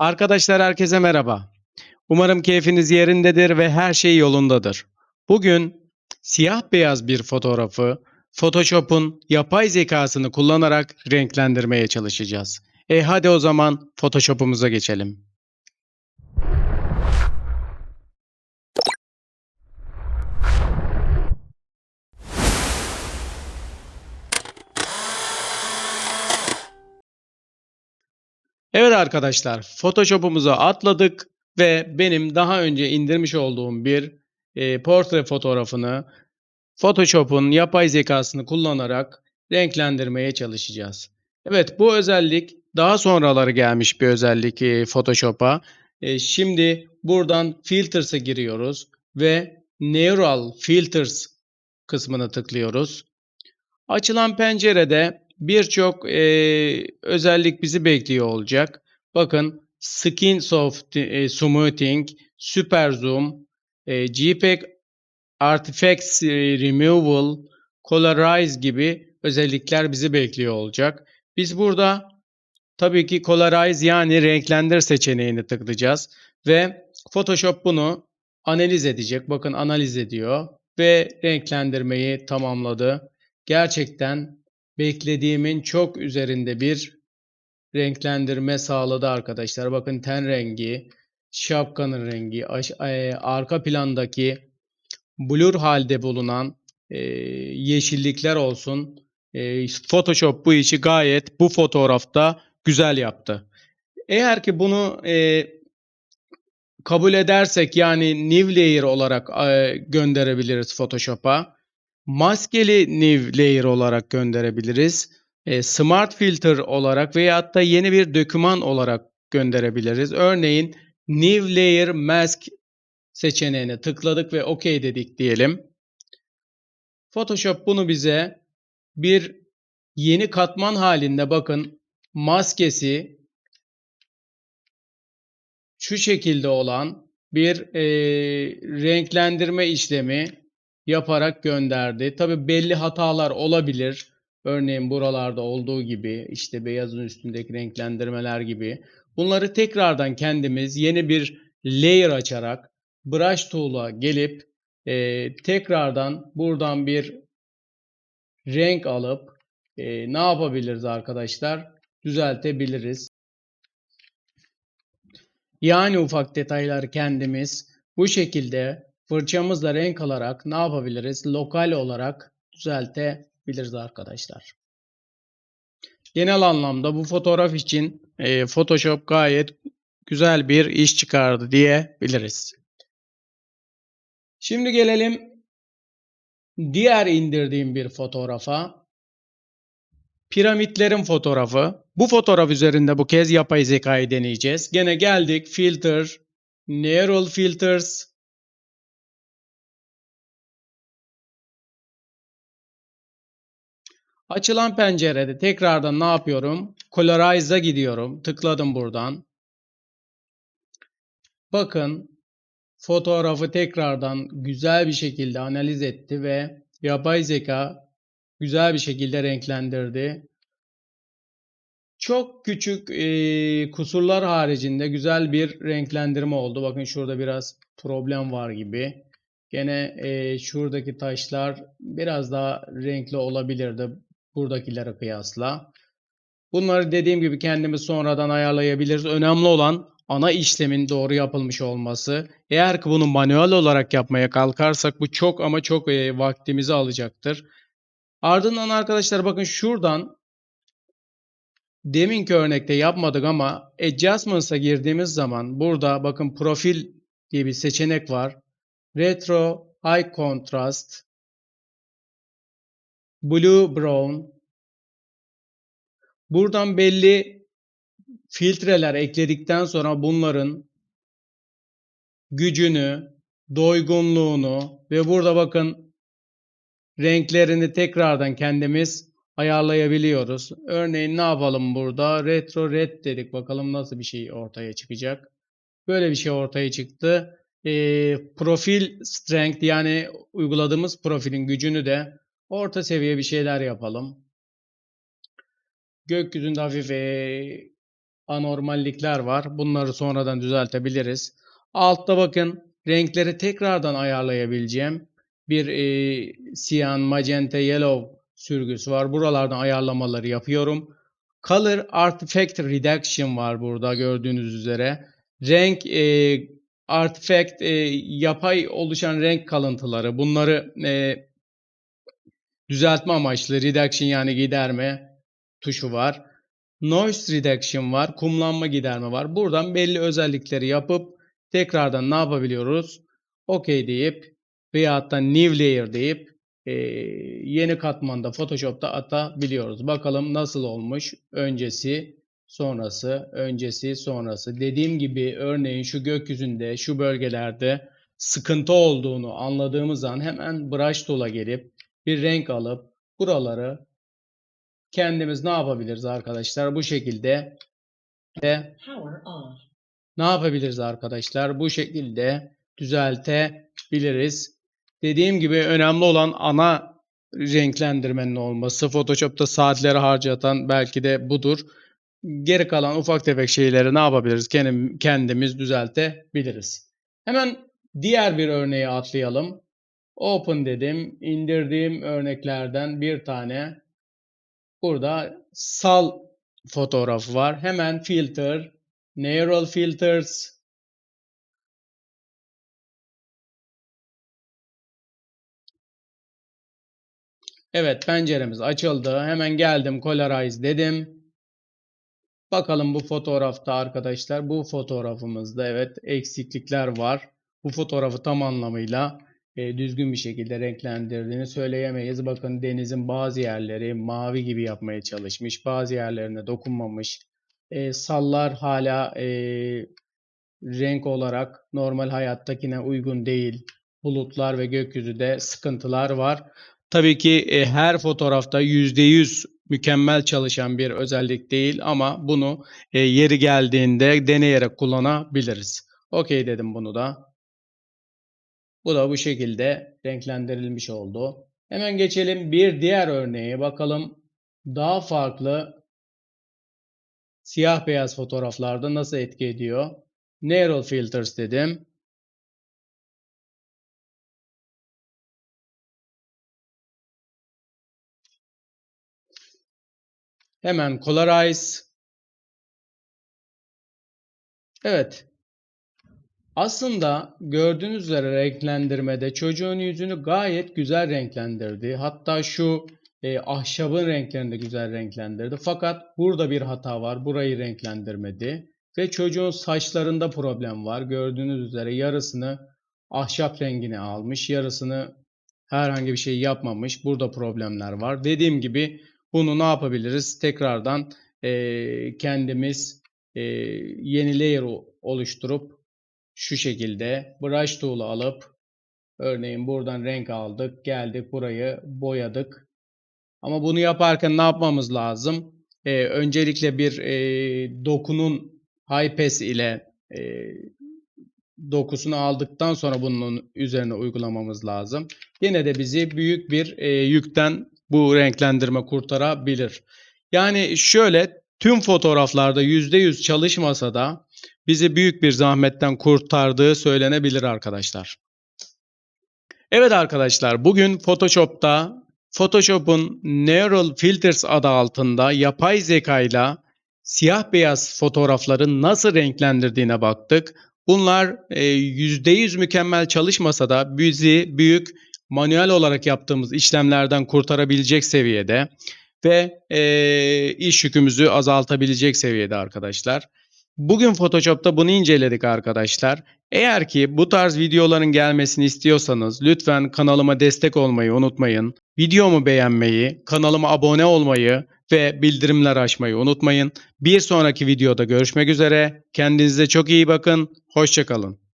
Arkadaşlar herkese merhaba. Umarım keyfiniz yerindedir ve her şey yolundadır. Bugün siyah beyaz bir fotoğrafı Photoshop'un yapay zekasını kullanarak renklendirmeye çalışacağız. E hadi o zaman Photoshop'umuza geçelim. Evet arkadaşlar, Photoshop'umuza atladık ve benim daha önce indirmiş olduğum bir e, portre fotoğrafını Photoshop'un yapay zekasını kullanarak renklendirmeye çalışacağız. Evet, bu özellik daha sonraları gelmiş bir özellik e, Photoshop'a. E, şimdi buradan Filters'a giriyoruz ve Neural Filters kısmına tıklıyoruz. Açılan pencerede birçok eee, özellik bizi bekliyor olacak. Bakın Skin Soft e, Smoothing, Super Zoom, e, JPEG Artifacts e, Removal, Colorize gibi özellikler bizi bekliyor olacak. Biz burada tabii ki Colorize yani renklendir seçeneğini tıklayacağız ve Photoshop bunu analiz edecek. Bakın analiz ediyor ve renklendirmeyi tamamladı. Gerçekten beklediğimin çok üzerinde bir renklendirme sağladı arkadaşlar. Bakın ten rengi, şapkanın rengi, e, arka plandaki blur halde bulunan e, yeşillikler olsun. E, Photoshop bu işi gayet bu fotoğrafta güzel yaptı. Eğer ki bunu e, kabul edersek yani new layer olarak e, gönderebiliriz Photoshop'a. Maskeli new layer olarak gönderebiliriz. E, smart filter olarak veya da yeni bir doküman olarak gönderebiliriz. Örneğin new layer mask seçeneğine tıkladık ve OK dedik diyelim. Photoshop bunu bize bir yeni katman halinde bakın maskesi şu şekilde olan bir e, renklendirme işlemi yaparak gönderdi. Tabi belli hatalar olabilir. Örneğin buralarda olduğu gibi işte beyazın üstündeki renklendirmeler gibi. Bunları tekrardan kendimiz yeni bir layer açarak brush tool'a gelip e, tekrardan buradan bir renk alıp e, ne yapabiliriz arkadaşlar? Düzeltebiliriz. Yani ufak detaylar kendimiz bu şekilde fırçamızla renk alarak ne yapabiliriz? Lokal olarak düzeltebiliriz arkadaşlar. Genel anlamda bu fotoğraf için e, Photoshop gayet güzel bir iş çıkardı diyebiliriz. Şimdi gelelim diğer indirdiğim bir fotoğrafa. Piramitlerin fotoğrafı. Bu fotoğraf üzerinde bu kez yapay zekayı deneyeceğiz. Gene geldik filter, neural filters, Açılan pencerede tekrardan ne yapıyorum? Colorize'a gidiyorum. Tıkladım buradan. Bakın fotoğrafı tekrardan güzel bir şekilde analiz etti ve yapay zeka güzel bir şekilde renklendirdi. Çok küçük e, kusurlar haricinde güzel bir renklendirme oldu. Bakın şurada biraz problem var gibi. Gene e, şuradaki taşlar biraz daha renkli olabilirdi buradakilere kıyasla. Bunları dediğim gibi kendimiz sonradan ayarlayabiliriz. Önemli olan ana işlemin doğru yapılmış olması. Eğer ki bunu manuel olarak yapmaya kalkarsak bu çok ama çok e, vaktimizi alacaktır. Ardından arkadaşlar bakın şuradan deminki örnekte yapmadık ama Adjustments'a girdiğimiz zaman burada bakın profil diye bir seçenek var. Retro High Contrast Blue Brown Buradan belli filtreler ekledikten sonra bunların gücünü, doygunluğunu ve burada bakın renklerini tekrardan kendimiz ayarlayabiliyoruz. Örneğin ne yapalım burada? Retro red dedik. Bakalım nasıl bir şey ortaya çıkacak. Böyle bir şey ortaya çıktı. E, profil strength yani uyguladığımız profilin gücünü de orta seviye bir şeyler yapalım. Gökyüzünde hafif anormallikler var. Bunları sonradan düzeltebiliriz. Altta bakın renkleri tekrardan ayarlayabileceğim bir e, siyan, magenta, yellow sürgüsü var. Buralardan ayarlamaları yapıyorum. Color Artifact Reduction var burada gördüğünüz üzere. Renk e, artifact e, yapay oluşan renk kalıntıları bunları e, düzeltme amaçlı reduction yani giderme tuşu var. Noise reduction var. Kumlanma giderme var. Buradan belli özellikleri yapıp tekrardan ne yapabiliyoruz? OK deyip veyahut da new layer deyip e, yeni katmanda Photoshop'ta atabiliyoruz. Bakalım nasıl olmuş öncesi sonrası öncesi sonrası. Dediğim gibi örneğin şu gökyüzünde şu bölgelerde sıkıntı olduğunu anladığımız an hemen brush tool'a gelip bir renk alıp buraları kendimiz ne yapabiliriz arkadaşlar? Bu şekilde off. ne yapabiliriz arkadaşlar? Bu şekilde düzeltebiliriz. Dediğim gibi önemli olan ana renklendirmenin olması. Photoshop'ta saatleri harcatan belki de budur. Geri kalan ufak tefek şeyleri ne yapabiliriz? Kendim, kendimiz düzeltebiliriz. Hemen diğer bir örneğe atlayalım. Open dedim. İndirdiğim örneklerden bir tane burada sal fotoğrafı var. Hemen filter, neural filters, Evet penceremiz açıldı. Hemen geldim Colorize dedim. Bakalım bu fotoğrafta arkadaşlar. Bu fotoğrafımızda evet eksiklikler var. Bu fotoğrafı tam anlamıyla e, düzgün bir şekilde renklendirdiğini söyleyemeyiz. Bakın denizin bazı yerleri mavi gibi yapmaya çalışmış. Bazı yerlerine dokunmamış. E, sallar hala e, renk olarak normal hayattakine uygun değil. Bulutlar ve gökyüzüde sıkıntılar var. Tabii ki e, her fotoğrafta %100 mükemmel çalışan bir özellik değil ama bunu e, yeri geldiğinde deneyerek kullanabiliriz. Okey dedim bunu da. Bu da bu şekilde renklendirilmiş oldu. Hemen geçelim bir diğer örneğe bakalım. Daha farklı siyah beyaz fotoğraflarda nasıl etki ediyor? Neural Filters dedim. Hemen Colorize. Evet. Aslında gördüğünüz üzere renklendirmede çocuğun yüzünü gayet güzel renklendirdi. Hatta şu e, ahşabın renklerini de güzel renklendirdi. Fakat burada bir hata var. Burayı renklendirmedi. Ve çocuğun saçlarında problem var. Gördüğünüz üzere yarısını ahşap rengine almış. Yarısını herhangi bir şey yapmamış. Burada problemler var. Dediğim gibi bunu ne yapabiliriz? Tekrardan e, kendimiz e, yeni layer oluşturup şu şekilde brush tool'u alıp örneğin buradan renk aldık. Geldik burayı boyadık. Ama bunu yaparken ne yapmamız lazım? E, öncelikle bir e, dokunun high pass ile e, dokusunu aldıktan sonra bunun üzerine uygulamamız lazım. Yine de bizi büyük bir e, yükten bu renklendirme kurtarabilir. Yani şöyle tüm fotoğraflarda %100 çalışmasa da bizi büyük bir zahmetten kurtardığı söylenebilir arkadaşlar. Evet arkadaşlar bugün Photoshop'ta Photoshop'un Neural Filters adı altında yapay zeka ile siyah beyaz fotoğrafları nasıl renklendirdiğine baktık. Bunlar e, %100 mükemmel çalışmasa da bizi büyük manuel olarak yaptığımız işlemlerden kurtarabilecek seviyede ve e, iş yükümüzü azaltabilecek seviyede arkadaşlar. Bugün Photoshop'ta bunu inceledik arkadaşlar. Eğer ki bu tarz videoların gelmesini istiyorsanız lütfen kanalıma destek olmayı unutmayın. Videomu beğenmeyi, kanalıma abone olmayı ve bildirimler açmayı unutmayın. Bir sonraki videoda görüşmek üzere. Kendinize çok iyi bakın. Hoşçakalın.